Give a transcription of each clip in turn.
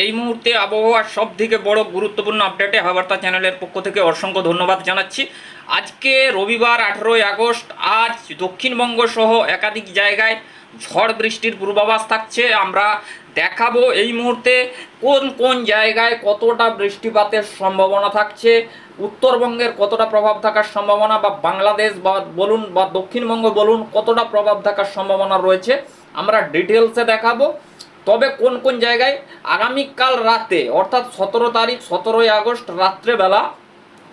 এই মুহূর্তে আবহাওয়ার সব থেকে বড় গুরুত্বপূর্ণ আপডেটে হাবার্তা চ্যানেলের পক্ষ থেকে অসংখ্য ধন্যবাদ জানাচ্ছি। আজকে রবিবার আঠেরোই আগস্ট, আজ দক্ষিণবঙ্গ সহ একাধিক জায়গায় ঝড় বৃষ্টির পূর্বাভাস থাকছে। আমরা দেখাবো এই মুহূর্তে কোন কোন জায়গায় কতটা বৃষ্টিপাতের সম্ভাবনা থাকছে, উত্তরবঙ্গের কতটা প্রভাব থাকার সম্ভাবনা বা বাংলাদেশ বা বলুন বা দক্ষিণবঙ্গ বলুন কতটা প্রভাব থাকার সম্ভাবনা রয়েছে, আমরা ডিটেলসে দেখাবো। তবে কোন কোন জায়গায় আগামীকাল রাতে, অর্থাৎ সতেরো তারিখ, সতেরোই আগস্ট রাত্রেবেলা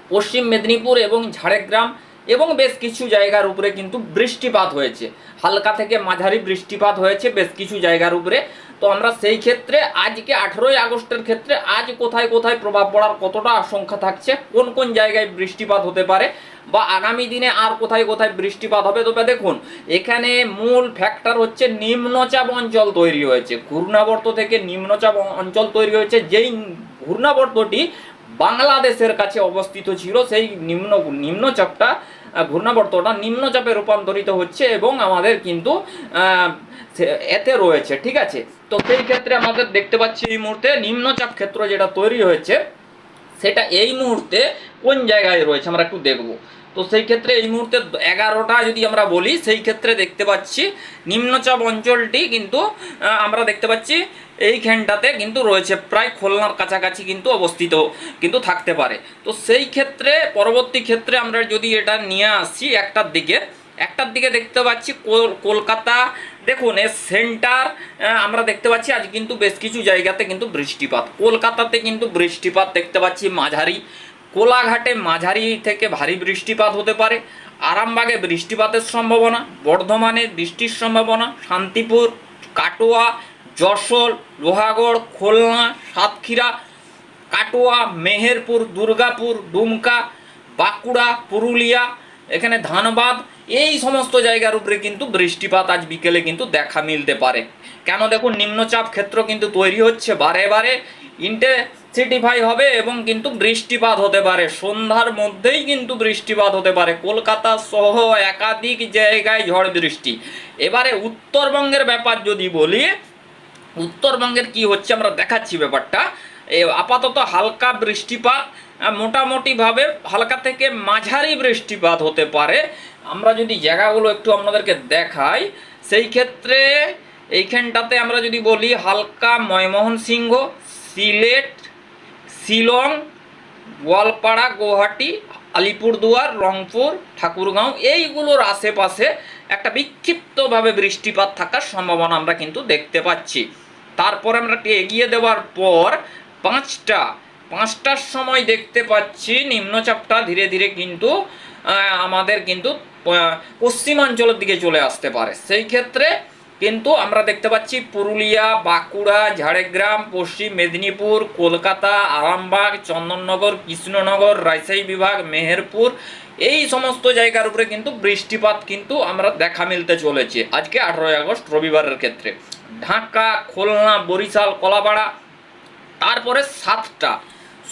পশ্চিম মেদিনীপুর এবং ঝাড়গ্রাম এবং বেশ কিছু জায়গার উপরে কিন্তু বৃষ্টিপাত হয়েছে। হালকা থেকে মাঝারি বৃষ্টিপাত হয়েছে, বেশ কিছু জায়গার উপরে। তো আমরা সেই ক্ষেত্রে আজকে আঠেরোই আগস্টের ক্ষেত্রে আজ কোথায় কোথায় প্রভাব পড়ার কতটা আশঙ্কা থাকছে, কোন কোন জায়গায় বৃষ্টিপাত হতে পারে বা আগামী দিনে আর কোথায় কোথায় বৃষ্টিপাত হবে তবে দেখুন, এখানে মূল ফ্যাক্টর হচ্ছে নিম্নচাপ অঞ্চল তৈরি হয়েছে। ঘূর্ণাবর্ত থেকে নিম্নচাপ অঞ্চল তৈরি হয়েছে, যেই ঘূর্ণাবর্তটি বাংলাদেশের কাছে অবস্থিত ছিল, সেই নিম্ন নিম্নচাপটা ঘূর্ণাবর্তটা নিম্নচাপে রূপান্তরিত হচ্ছে এবং আমাদের কিন্তু এতে রয়েছে, ঠিক আছে? তো সেই ক্ষেত্রে আমাদের দেখতে পাচ্ছি এই মুহূর্তে নিম্নচাপ ক্ষেত্র যেটা তৈরি হয়েছে, সেটা এই মুহূর্তে কোন জায়গায় রয়েছে আমরা একটু দেখব। তো সেই ক্ষেত্রে এই মুহূর্তে এগারোটা যদি আমরা বলি, সেই ক্ষেত্রে দেখতে পাচ্ছি নিম্নচাপ অঞ্চলটি কিন্তু আমরা দেখতে পাচ্ছি এইখানটাতে কিন্তু রয়েছে, প্রায় খুলনার কাছাকাছি কিন্তু অবস্থিত, কিন্তু থাকতে পারে। তো সেই ক্ষেত্রে, পরবর্তী ক্ষেত্রে আমরা যদি এটা নিয়ে আসি একটার দিকে একটার দিকে দেখতে পাচ্ছি কোল- কলকাতা, দেখুন, এর সেন্টার আমরা দেখতে পাচ্ছি আজ কিন্তু বেশ কিছু জায়গাতে কিন্তু বৃষ্টিপাত। কলকাতাতে কিন্তু বৃষ্টিপাত দেখতে পাচ্ছি মাঝারি। কোলাঘাটে মাঝারি থেকে ভারী বৃষ্টিপাত হতে পারে। আরামবাগে বৃষ্টিপাতের সম্ভাবনা। বর্ধমানে বৃষ্টির সম্ভাবনা। শান্তিপুর, কাটোয়া যশোর, লোহাগড়, খুলনা, সাতক্ষীরা, কাটোয়া, মেহেরপুর, দুর্গাপুর, ডুমকা, বাঁকুড়া, পুরুলিয়া, এখানে ধানবাদ, এই সমস্ত জায়গার উপরে কিন্তু বৃষ্টিপাত আজ বিকেলে কিন্তু দেখা মিলতে পারে। কেন দেখুন, নিম্নচাপ ক্ষেত্র কিন্তু তৈরি হচ্ছে বারে বারে, ইন্টেন্সিটিফাই হবে এবং কিন্তু বৃষ্টিপাত হতে পারে। সন্ধ্যার মধ্যেই কিন্তু বৃষ্টিপাত হতে পারে। কলকাতা সহ একাধিক জায়গায় ঝড় বৃষ্টি। এবারে উত্তরবঙ্গের ব্যাপার যদি বলি উত্তরবঙ্গের কি হচ্ছে আমরা দেখাচ্ছি ব্যাপারটা। আপাতত হালকা বৃষ্টিপাত মোটামুটিভাবে হালকা থেকে মাঝারি বৃষ্টিপাত হতে পারে। আমরা যদি জায়গাগুলো একটু আপনাদেরকে দেখাই, সেই ক্ষেত্রে এইখানটাতে আমরা যদি বলি হালকা ময়মোহন সিংহ সিলেট, শিলং, গোয়ালপাড়া, গুয়াহাটি, আলিপুরদুয়ার, রংপুর, ঠাকুরগাঁও, এইগুলোর আশেপাশে একটা বিক্ষিপ্তভাবে বৃষ্টিপাত থাকার সম্ভাবনা আমরা কিন্তু দেখতে পাচ্ছি। তারপরে আমরা একটু এগিয়ে দেওয়ার পর পাঁচটা, পাঁচটার সময় দেখতে পাচ্ছি নিম্নচাপটা ধীরে ধীরে কিন্তু আমাদের কিন্তু পশ্চিমাঞ্চলের দিকে চলে আসতে পারে। সেই ক্ষেত্রে কিন্তু আমরা দেখতে পাচ্ছি পুরুলিয়া, বাঁকুড়া, ঝাড়গ্রাম, পশ্চিম মেদিনীপুর, কলকাতা, আরামবাগ, চন্দননগর, কৃষ্ণনগর, রাজশাহী বিভাগ, মেহেরপুর, এই সমস্ত জায়গার উপরে কিন্তু বৃষ্টিপাত কিন্তু আমরা দেখা মিলতে চলেছে আজকে আঠারোই আগস্ট, রবিবারের ক্ষেত্রে। ঢাকা, খুলনা, বরিশাল, কলাপাড়া, তারপরে সাতটা।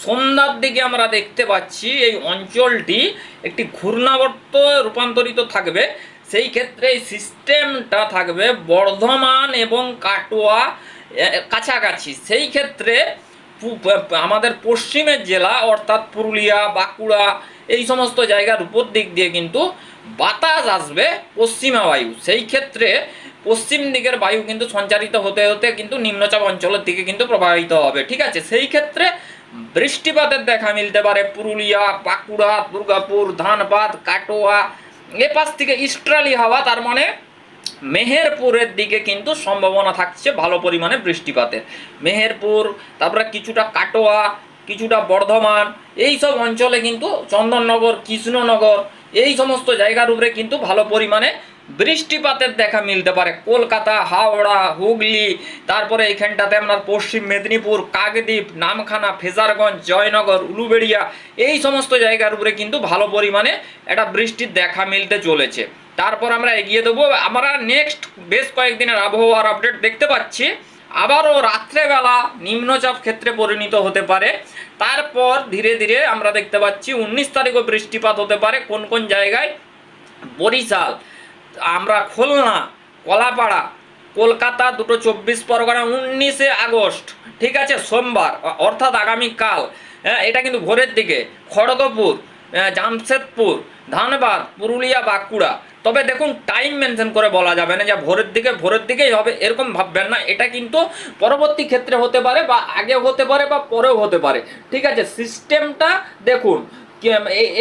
সন্ধ্যার দিকে আমরা দেখতে পাচ্ছি এই অঞ্চলটি একটি ঘূর্ণাবর্ত রূপান্তরিত থাকবে। সেই ক্ষেত্রে এই সিস্টেমটা থাকবে বর্ধমান এবং কাটোয়া কাছাকাছি। সেই ক্ষেত্রে আমাদের পশ্চিমের জেলা, অর্থাৎ পুরুলিয়া, বাঁকুড়া, এই সমস্ত জায়গার উপর দিক দিয়ে কিন্তু বাতাস আসবে পশ্চিমা বায়ু। সেই ক্ষেত্রে পশ্চিম দিকের বায়ু কিন্তু সঞ্চারিত হতে হতে কিন্তু নিম্নচাপ অঞ্চলের দিকে কিন্তু প্রবাহিত হবে, ঠিক আছে? সেই ক্ষেত্রে বৃষ্টিপাতের দেখা মিলতে পারে পুরুলিয়া, বাঁকুড়া, দুর্গাপুর, ধানবাদ, কাটোয়া এ পাশ থেকে ইস্ট্রালি হাওয়া, তার মানে মেহেরপুরের দিকে কিন্তু সম্ভাবনা থাকছে ভালো পরিমাণে বৃষ্টিপাতের। মেহেরপুর, তারপরে কিছুটা কাটোয়া, কিছুটা বর্ধমান, এই সব অঞ্চলে কিন্তু চন্দননগর, কৃষ্ণনগর, এই সমস্ত জায়গার উপরে কিন্তু ভালো পরিমাণে বৃষ্টিপাতের দেখা মিলতে পারে। কলকাতা, হাওড়া, হুগলি, তারপরে এইখানটাতে আপনার পশ্চিম মেদিনীপুর, কাকদ্বীপ, নামখানা, ফেজারগঞ্জ, জয়নগর, উলুবেড়িয়া, এই সমস্ত জায়গার উপরে কিন্তু ভালো পরিমাণে একটা বৃষ্টির দেখা মিলতে চলেছে। তারপর আমরা এগিয়ে দেবো। আমরা নেক্সট বেশ কয়েকদিনের আবহাওয়ার আপডেট দেখতে পাচ্ছি। আবারও রাত্রেবেলা নিম্নচাপ ক্ষেত্রে পরিণত হতে পারে। তারপর ধীরে ধীরে আমরা দেখতে পাচ্ছি, উনিশ তারিখও বৃষ্টিপাত হতে পারে। কোন কোন জায়গায়? বরিশাল। আমরা খুলনা, কলাপাড়া, কলকাতা দুটো চব্বিশ পরগনা উনিশে আগস্ট, ঠিক আছে, সোমবার অর্থাৎ আগামীকাল। হ্যাঁ এটা কিন্তু ভোরের দিকে। খড়গপুর জামশেদপুর, ধানবাদ, পুরুলিয়া, বাঁকুড়া। তবে দেখুন টাইম মেনশন করে বলা যাবে না যে ভোরের দিকে, ভোরের দিকেই হবে, এরকম ভাববেন না। এটা কিন্তু পরবর্তী ক্ষেত্রে হতে পারে বা আগে হতে পারে বা পরেও হতে পারে। ঠিক আছে সিস্টেমটা দেখুন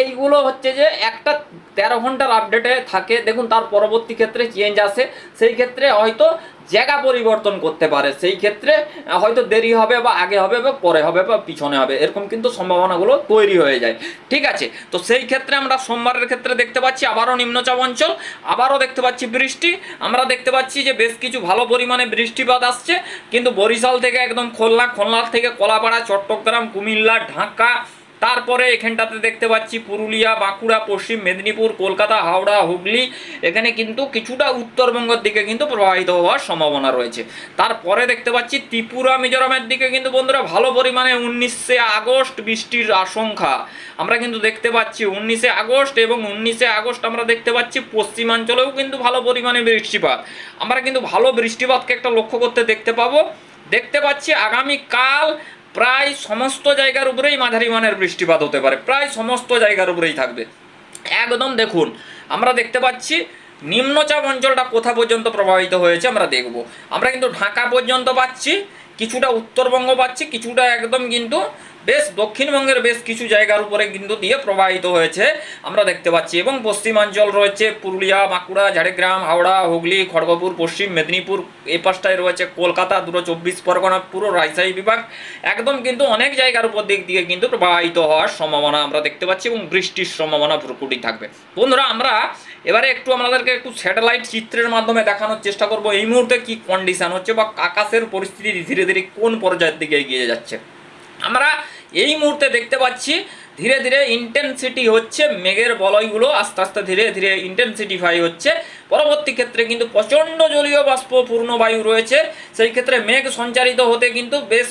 এইগুলো হচ্ছে যে একটা তেরো ঘণ্টার আপডেটে থাকে। দেখুন, তার পরবর্তী ক্ষেত্রে চেঞ্জ আসে। সেই ক্ষেত্রে হয়তো জায়গা পরিবর্তন করতে পারে। সেই ক্ষেত্রে হয়তো দেরি হবে বা আগে হবে বা পরে হবে বা পিছনে হবে। এরকম কিন্তু সম্ভাবনাগুলো তৈরি হয়ে যায়। ঠিক আছে? তো সেই ক্ষেত্রে আমরা সোমবারের ক্ষেত্রে দেখতে পাচ্ছি আবারও নিম্নচাপ অঞ্চল, আবারও দেখতে পাচ্ছি বৃষ্টি। আমরা দেখতে পাচ্ছি যে বেশ কিছু ভালো পরিমাণে বৃষ্টিপাত আসছে। কিন্তু বরিশাল থেকে একদম খুলনা খুলনা থেকে কলাপাড়া, চট্টগ্রাম, কুমিল্লা, ঢাকা তারপরে এখানটাতে দেখতে পাচ্ছি পুরুলিয়া, বাঁকুড়া, পশ্চিম মেদিনীপুর, কলকাতা, হাওড়া, হুগলি, এখানে কিন্তু কিছুটা উত্তরবঙ্গের দিকে কিন্তু প্রবাহিত হওয়ার সম্ভাবনা রয়েছে। তারপরে দেখতে পাচ্ছি ত্রিপুরা, মিজোরামের দিকে কিন্তু বন্ধুরা ভালো পরিমাণে উনিশে আগস্ট বৃষ্টির আশঙ্কা। আমরা কিন্তু দেখতে পাচ্ছি উনিশে আগস্ট এবং উনিশে আগস্ট আমরা দেখতে পাচ্ছি পশ্চিমাঞ্চলেও কিন্তু ভালো পরিমাণে বৃষ্টিপাত। আমরা কিন্তু ভালো বৃষ্টিপাতকে একটা লক্ষ্য করতে দেখতে পাবো। দেখতে পাচ্ছি আগামীকাল প্রায় সমস্ত জায়গার উপরেই মাঝারি মানের বৃষ্টিপাত হতে পারে, প্রায় সমস্ত জায়গার উপরেই থাকবে। একদম দেখুন, আমরা দেখতে পাচ্ছি নিম্নচাপ অঞ্চলটা কোথা পর্যন্ত প্রভাবিত হয়েছে আমরা দেখব। আমরা কিন্তু ঢাকা পর্যন্ত পাচ্ছি, কিছুটা উত্তরবঙ্গ পাচ্ছি, কিছুটা একদম কিন্তু বেশ দক্ষিণবঙ্গের বেশ কিছু জায়গার উপরে কিন্তু দিয়ে প্রবাহিত হয়েছে। আমরা দেখতে পাচ্ছি এবং পশ্চিমাঞ্চল রয়েছে, পুরুলিয়া, বাঁকুড়া, ঝাড়গ্রাম, হাওড়া, হুগলি, খড়গপুর, পশ্চিম মেদিনীপুর, এই পাশটায় রয়েছে কলকাতা, দুটো চব্বিশ পরগনা, পুরো রাজশাহী বিভাগ। একদম কিন্তু অনেক জায়গার উপর দিক দিয়ে কিন্তু প্রবাহিত হওয়ার সম্ভাবনা আমরা দেখতে পাচ্ছি এবং বৃষ্টির সম্ভাবনা পুরোপুরি থাকবে। বন্ধুরা, আমরা এবারে একটু আমাদেরকে একটু স্যাটেলাইট চিত্রের মাধ্যমে দেখানোর চেষ্টা করব, এই মুহূর্তে কি কন্ডিশন হচ্ছে বা আকাশের পরিস্থিতি ধীরে ধীরে কোন পর্যায়ের দিকে এগিয়ে যাচ্ছে। আমরা এই মুহূর্তে দেখতে পাচ্ছি, ধীরে ধীরে ইন্টেন্সিটি হচ্ছে মেঘের বলয়গুলো, আস্তে আস্তে ধীরে ধীরে ইন্টেন্সিটিফাই হচ্ছে। পরবর্তী ক্ষেত্রে কিন্তু প্রচণ্ড জলীয় বাষ্প পূর্ণ বায়ু রয়েছে, সেই ক্ষেত্রে মেঘ সঞ্চারিত হতে কিন্তু বেশ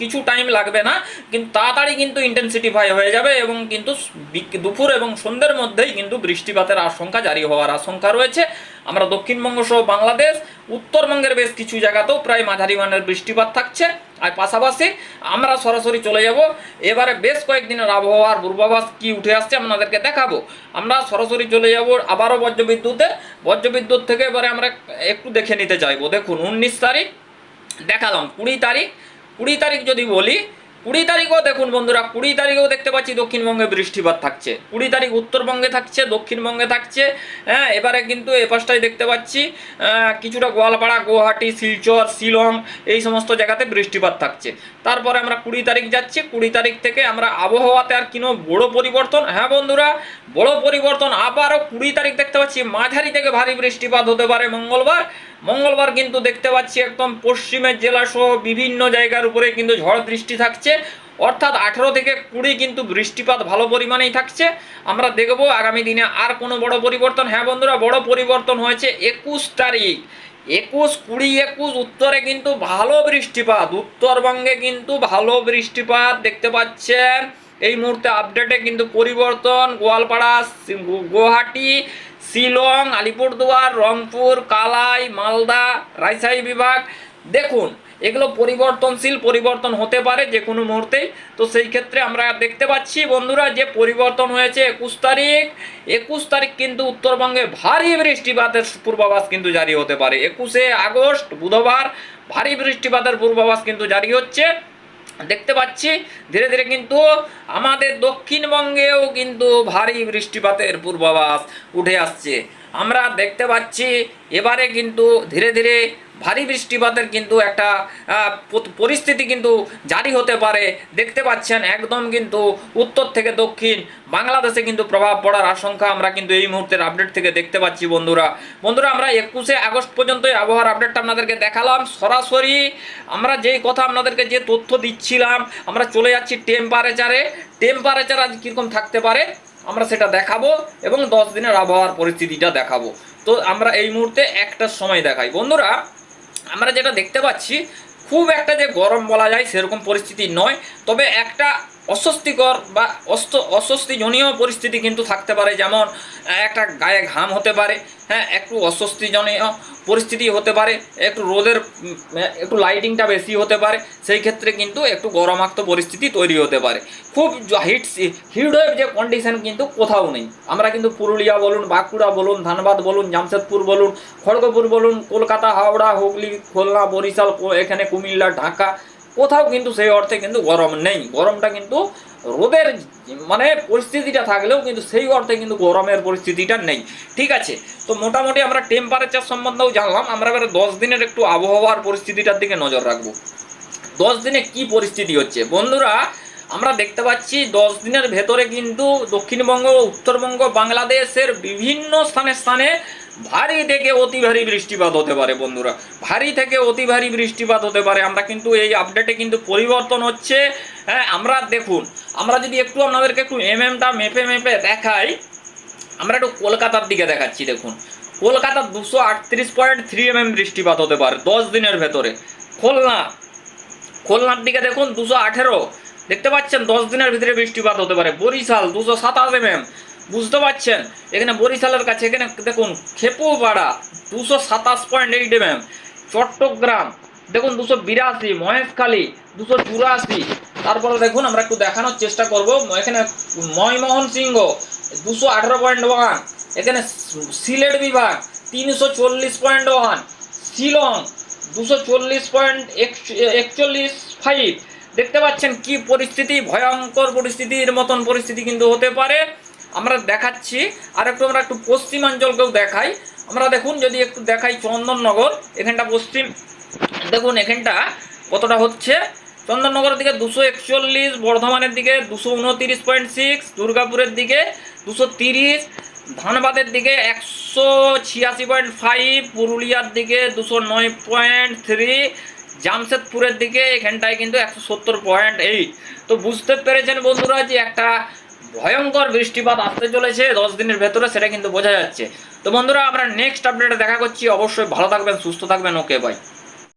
কিছু টাইম লাগবে না, কিন্তু তাড়াতাড়ি কিন্তু ইন্টেন্সিটিফাই হয়ে যাবে এবং কিন্তু দুপুর এবং সন্ধ্যের মধ্যেই কিন্তু বৃষ্টিপাতের আশঙ্কা জারি হওয়ার আশঙ্কা রয়েছে। আমরা দক্ষিণবঙ্গ সহ বাংলাদেশ, উত্তরবঙ্গের বেশ কিছু জায়গাতেও প্রায় মাঝারি মানের বৃষ্টিপাত থাকছে। আর পাশাপাশি আমরা সরাসরি চলে যাব। এবারে বেশ কয়েকদিনের আবহাওয়ার পূর্বাভাস কি উঠে আসছে আপনাদেরকে দেখাবো। আমরা সরাসরি চলে যাব আবারও বজ্রবিদ্যুতে। বজ্রবিদ্যুৎ থেকে এবারে আমরা একটু দেখে নিতে চাইব। দেখুন, উনিশ তারিখ, দেখালাম, কুড়ি তারিখ কুড়ি তারিখ যদি বলি, কুড়ি তারিখও দেখুন বন্ধুরা, কুড়ি তারিখেও দেখতে পাচ্ছি দক্ষিণবঙ্গে বৃষ্টিপাত থাকছে। কুড়ি তারিখ উত্তরবঙ্গে থাকছে, দক্ষিণবঙ্গে থাকছে হ্যাঁ এবারে কিন্তু এ পাশটায় দেখতে পাচ্ছি কিছুটা গোয়ালপাড়া, গুয়াহাটি, শিলচর, শিলং, এই সমস্ত জায়গাতে বৃষ্টিপাত থাকছে। তারপরে আমরা কুড়ি তারিখ যাচ্ছি, কুড়ি তারিখ থেকে আমরা আবহাওয়াতে আর কোনো বড় পরিবর্তন হ্যাঁ বন্ধুরা, বড় পরিবর্তন, আবারও কুড়ি তারিখ দেখতে পাচ্ছি, মাঝারি থেকে ভারী বৃষ্টিপাত হতে পারে মঙ্গলবার মঙ্গলবার কিন্তু দেখতে পাচ্ছি একদম পশ্চিমের জেলা সহ বিভিন্ন জায়গার উপরে কিন্তু ঝড় বৃষ্টি থাকছে। অর্থাৎ আঠেরো থেকে কুড়ি কিন্তু বৃষ্টিপাত ভালো পরিমাণেই থাকছে। আমরা দেখব আগামী দিনে আর কোনো বড় পরিবর্তন। হ্যাঁ বন্ধুরা, বড় পরিবর্তন হয়েছে একুশ তারিখ। একুশ, কুড়ি, একুশ উত্তরে কিন্তু ভালো বৃষ্টিপাত। উত্তরবঙ্গে কিন্তু ভালো বৃষ্টিপাত দেখতে পাচ্ছেন। এই মুহূর্তে আপডেটে কিন্তু পরিবর্তন। গোয়ালপাড়া গুয়াহাটি শিলং, আলিপুরদুয়ার, রংপুর, কালাই, মালদা, রাজশাহী বিভাগ। দেখুন, এগুলো পরিবর্তনশীল পরিবর্তন হতে পারে যে কোনো মুহূর্তেই তো সেই ক্ষেত্রে আমরা দেখতে পাচ্ছি, বন্ধুরা, যে পরিবর্তন হয়েছে একুশ তারিখ। একুশ তারিখ কিন্তু উত্তরবঙ্গে ভারী বৃষ্টিপাতের পূর্বাভাস কিন্তু জারি হতে পারে। একুশে আগস্ট, বুধবার ভারী বৃষ্টিপাতের পূর্বাভাস কিন্তু জারি হচ্ছে। দেখতে পাচ্ছি, ধীরে ধীরে কিন্তু আমাদের দক্ষিণবঙ্গেও কিন্তু ভারী বৃষ্টিপাতের পূর্বাভাস উঠে আসছে। আমরা দেখতে পাচ্ছি, এবারে কিন্তু ধীরে ধীরে ভারী বৃষ্টিপাতের কিন্তু একটা পরিস্থিতি কিন্তু জারি হতে পারে। দেখতে পাচ্ছেন একদম কিন্তু উত্তর থেকে দক্ষিণ। বাংলাদেশে কিন্তু প্রভাব পড়ার আশঙ্কা আমরা কিন্তু এই মুহূর্তের আপডেট থেকে দেখতে পাচ্ছি বন্ধুরা। বন্ধুরা, আমরা একুশে আগস্ট পর্যন্ত আবহাওয়ার আপডেটটা আপনাদেরকে দেখালাম। সরাসরি আমরা যেই কথা আপনাদেরকে যে তথ্য দিচ্ছিলাম, আমরা চলে যাচ্ছি টেম্পারেচারে টেম্পারেচার আজ কীরকম থাকতে পারে, আমরা সেটা দেখাবো এবং দশ দিনের আবহাওয়ার পরিস্থিতিটা দেখাবো। তো আমরা এই মুহূর্তে একটার সময় দেখাই। বন্ধুরা আমরা যেটা দেখতে পাচ্ছি, খুব একটা যে গরম বলা যায় সেরকম পরিস্থিতি নয়। তবে একটা অস্বস্তিকর বা অস্ত, অস্বস্তিজনীয় পরিস্থিতি কিন্তু থাকতে পারে। যেমন, একটা গায়ে ঘাম হতে পারে হ্যাঁ একটু অস্বস্তিজনীয় পরিস্থিতি হতে পারে, একটু রোদের একটু লাইটিংটা বেশি হতে পারে, সেই ক্ষেত্রে কিন্তু একটু গরমাক্ত পরিস্থিতি তৈরি হতে পারে। খুব হিট হিটওয়েভ যে কন্ডিশন কিন্তু কোথাও নেই। আমরা কিন্তু পুরুলিয়া বলুন, বাঁকুড়া বলুন, ধানবাদ বলুন, জামশেদপুর বলুন, খড়গপুর বলুন, কলকাতা, হাওড়া, হুগলি, খুলনা, বরিশাল এখানে কুমিল্লা, ঢাকা কোথাও কিন্তু সেই অর্থে কিন্তু গরম নেই। গরমটা কিন্তু রোদের মানে পরিস্থিতিটা থাকলেও কিন্তু সেই অর্থে কিন্তু গরমের পরিস্থিতিটা নেই। ঠিক আছে? তো মোটামুটি আমরা টেম্পারেচার সম্বন্ধেও জানলাম। আমরা এবারে দশ দিনের একটু আবহাওয়ার পরিস্থিতিটার দিকে নজর রাখব। দশ দিনে কি পরিস্থিতি হচ্ছে? বন্ধুরা, আমরা দেখতে পাচ্ছি দশ দিনের ভেতরে কিন্তু দক্ষিণবঙ্গ, উত্তরবঙ্গ, বাংলাদেশের বিভিন্ন স্থানে স্থানে ভারী থেকে অতি ভারী বৃষ্টিপাত হতে পারে বন্ধুরা। ভারী থেকে অতি ভারী বৃষ্টিপাত হতে পারে। আমরা কিন্তু এই আপডেটে কিন্তু পরিবর্তন হচ্ছে। হ্যাঁ আমরা দেখুন, আমরা যদি একটু আপনাদেরকে একটু এম এমটা মেপে মেপে দেখাই, আমরা একটু কলকাতার দিকে দেখাচ্ছি, দেখুন। কলকাতার দুশো আটত্রিশ পয়েন্ট থ্রি এম এম বৃষ্টিপাত হতে পারে দশ দিনের ভেতরে। খুলনা, খুলনার দিকে দেখুন, দুশো আঠেরো। দেখতে পাচ্ছেন, দশ দিনের ভিতরে বৃষ্টিপাত হতে পারে। বরিশাল, দুশো সাতাশ এম এম বুঝতে পারছেন? এখানে বরিশালের কাছে, এখানে দেখুন, খেপুপাড়া, দুশো সাতাশ পয়েন্ট এইট এম চট্টগ্রাম, দেখুন, দুশো বিরাশি, মহেশখালী, দুশো চুরাশি। তারপরে দেখুন, আমরা একটু দেখানোর চেষ্টা করব, এখানে ময়মোহন সিংহ, দুশো আঠেরো পয়েন্ট ওয়ান এখানে সিলেট বিভাগ, তিনশো চল্লিশ পয়েন্ট ওয়ান শিলং, দুশো চল্লিশ পয়েন্ট একচল্লিশ ফাইভ দেখতে পাচ্ছেন কি পরিস্থিতি? ভয়ঙ্কর পরিস্থিতির মতন পরিস্থিতি কিন্তু হতে পারে। আমরা দেখাচ্ছি, আর একটু আমরা একটু পশ্চিমাঞ্চলকেও দেখাই। আমরা দেখুন, যদি একটু দেখাই চন্দননগর, এখানটা পশ্চিম। দেখুন, এখানটা কতটা হচ্ছে? চন্দননগরের দিকে দুশো একচল্লিশ, বর্ধমানের দিকে দুশো উনতিরিশ পয়েন্ট সিক্স দুর্গাপুরের দিকে দুশো তিরিশ, ধানবাদের দিকে একশো ছিয়াশি পয়েন্ট ফাইভ পুরুলিয়ার দিকে দুশো নয় পয়েন্ট থ্রি জামশেদপুরের দিকে এখানটায় কিন্তু একশো সত্তর পয়েন্ট এইট তো বুঝতে পেরেছেন বন্ধুরা যে একটা ভয়ঙ্কর বৃষ্টিপাত আসতে চলেছে, দশ দিনের ভেতরে সেটা কিন্তু বোঝা যাচ্ছে। তো বন্ধুরা, আমরা নেক্সট আপডেটে দেখা করছি। অবশ্যই ভালো থাকবেন, সুস্থ থাকবেন। Okay bye